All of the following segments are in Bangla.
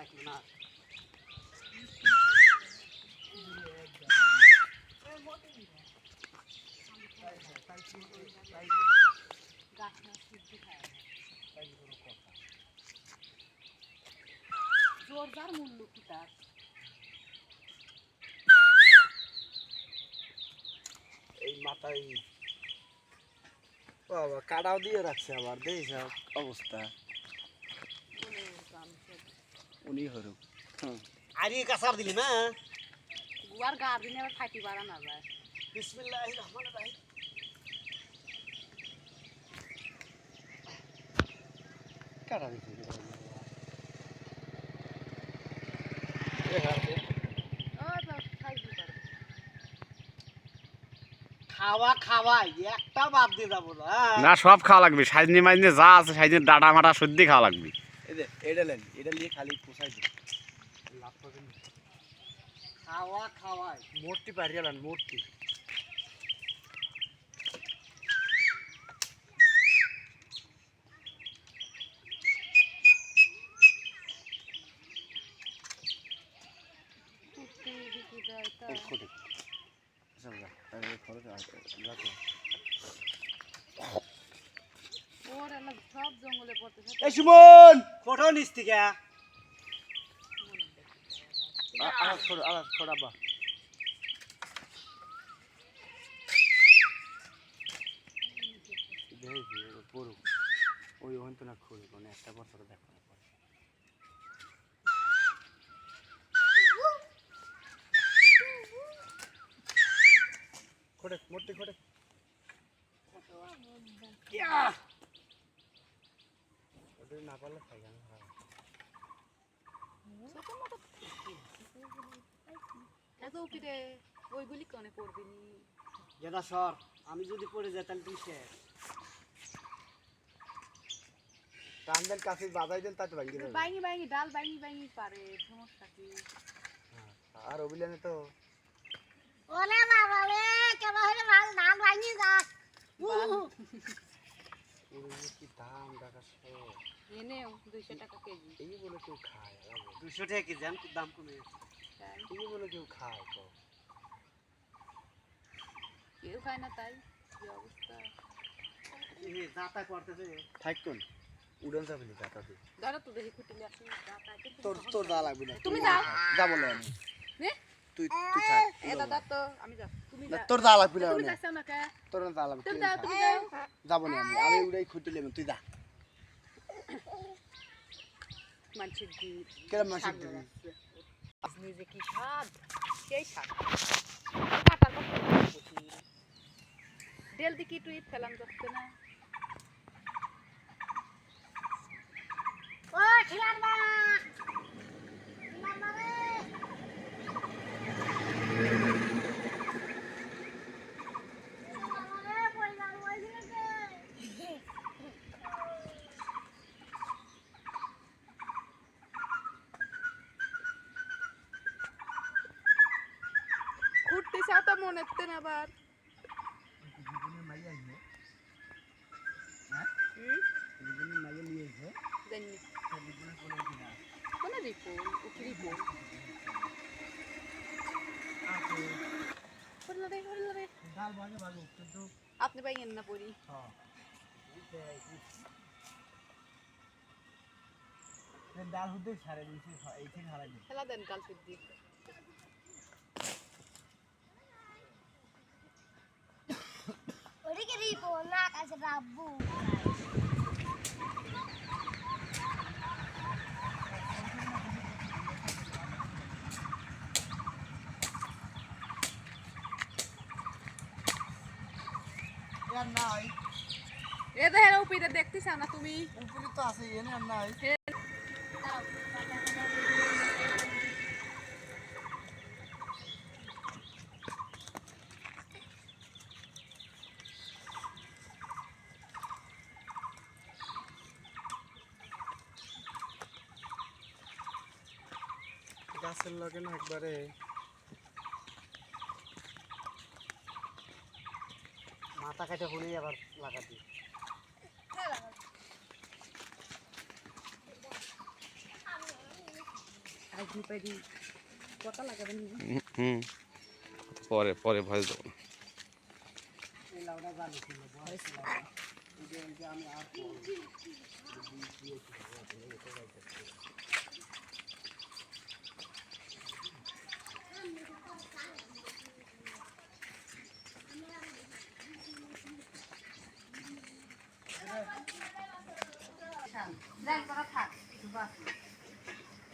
রাখল না জোরদার মূল্য কি তার এই মাথায় বাবা কাটাও দিয়ে রাখছে আবার দেখ অবস্থা উনি হরুক আরে কাঁচার দিলি না? গুয়ার গা দিনে আবার ফাটি বাড়া না যায়। বিসমিল্লাহির রহমানির রহিম। পারবে খাওয়া খাওয়াই একটা বাদ দিয়ে যাব না? না সব খাওয়া লাগবে। সাইজনি মাইজনি যা আছে সাইজনি ডাটা মাটা সত্যি খাওয়া লাগবে। এটা লেন এটা নিয়ে খালি পোষাই দিন। লাভ পাবেন খাওয়া খাওয়াই। মূর্তি পারি গেলেন মূর্তি। আচ্ছা খরচ রাখো সব জঙ্গলে পড়তেছে এই সুমন! ফটো নিস থেকে। আলাদ খোড় আলাদ খোড় আব্বা। পড়ুক। ওই ওখান তো না খুঁড়ে মানে একটা বছর দেখো। না খোড়ে। মোটে খোড়ে ওটা না পারলে খাই আমি খারাপ এত উপিরে ওইগুলি কনে পড়বি নি? যেটা সর। আমি যদি পড়ে যাই তাহলে তুই শেষ। টান দেন কাছে বাজাই দেন তাতে ভাঙি দেবে। বাইঙি বাইঙি ডাল বাইঙি বাইঙি পারে সমস্যা কি? আর অভিলানে তো। ওলে বাবা রে কেবা হলে? ভালো ধান ভাঙি যা এই কি দাম টাকা সব এনেও দুইশো টাকা কেজি। এই বলে কেউ খায় দুশো টাকা কেজি আমি দাম কমে গেছে। এই বলে কেউ খায় তো কেউ খায় না তাই কি অবস্থা? করতেছে। থাকুন উড়ন যাবে নি তো দেখি তোর তোর যা লাগবে না তুমি যাও। যা বলে আমি। নে? তুই তুই থাক এ দাদা তো আমি তুমি না তোর যা লাগবে না তুমি যাচ্ছ না কে তোর যা লাগবে তুমি তুই যাও তুমি যাও। যাব না আমি আমি উড়াই খুঁটি লেবেন তুই যা। মানুষের দিন কেরম মাসিক দিবি? নিজে কি স্বাদ সেই স্বাদ। কাটার কথা ডেল দিকে ইট ফেলাম যাচ্ছে না ও খিলার বা মামা রে মামা রে কই যাও ওই দিকে তো মনে হচ্ছে না আবার। কোন রিপোর্ট রিপোর্ট? আপনি পাইয়েন না পড়ি ডাল হুদে ছাড়ে দিয়েছি এইখানে হারাই খেলা দেন কাল সুদ্দি ওদিকে রিপো না কাছে রাব্বু নাই এ দেখেন উপিটা দেখতেছ না তুমি? উপরে তো আছে এনে নাই। গাছের লগে না একবারে মাথা কাটে হলেই আবার লাগাতি পরে পরে ভয় দেবো না। এই লাউটা জানি ছিল যাই করা থাক বাস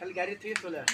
खाली गाड़ी थी सोलह